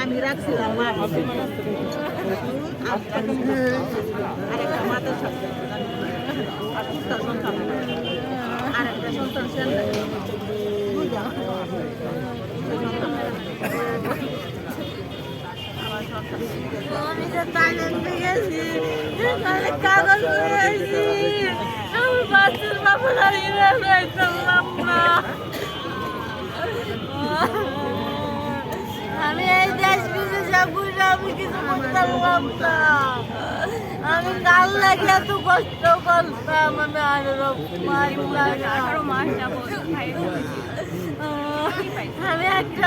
আমি রাখছিলাম মা। আরেকটা মাতার সাথে আমি গেছি কাগজ আমি এই দেশ বিদেশে ঘুরে আমি কিছু করতে না আমি কাল লাগে এত কষ্ট করতাম আমি আঠারো মাস মাস আমি একটা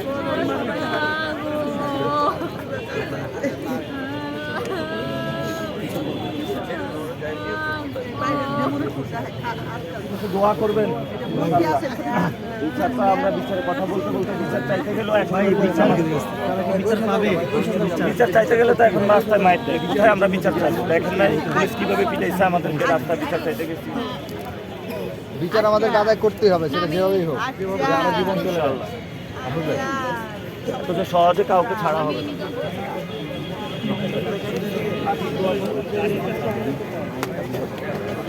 দয় আগের আলাপো দোয়া করবেন। বিচারটা আমরা বিচারে কথা বলতে বলতে বিচার চাইতে গেলেও এখন বিচার বিচার পাবে? বিচার চাইতে গেলে তো এখন রাস্তায় দেয়। কোথায় আমরা বিচার চাইব এখন নাই পুলিশ কীভাবে পিটাইছে আমাদেরকে রাস্তায় বিচার চাইতে গেছি। বিচার আমাদেরকে আদায় করতেই হবে সেটা যেভাবেই হোক। আমার জীবন চলে গেল তো সহজে কাউকে ছাড়া হবে। না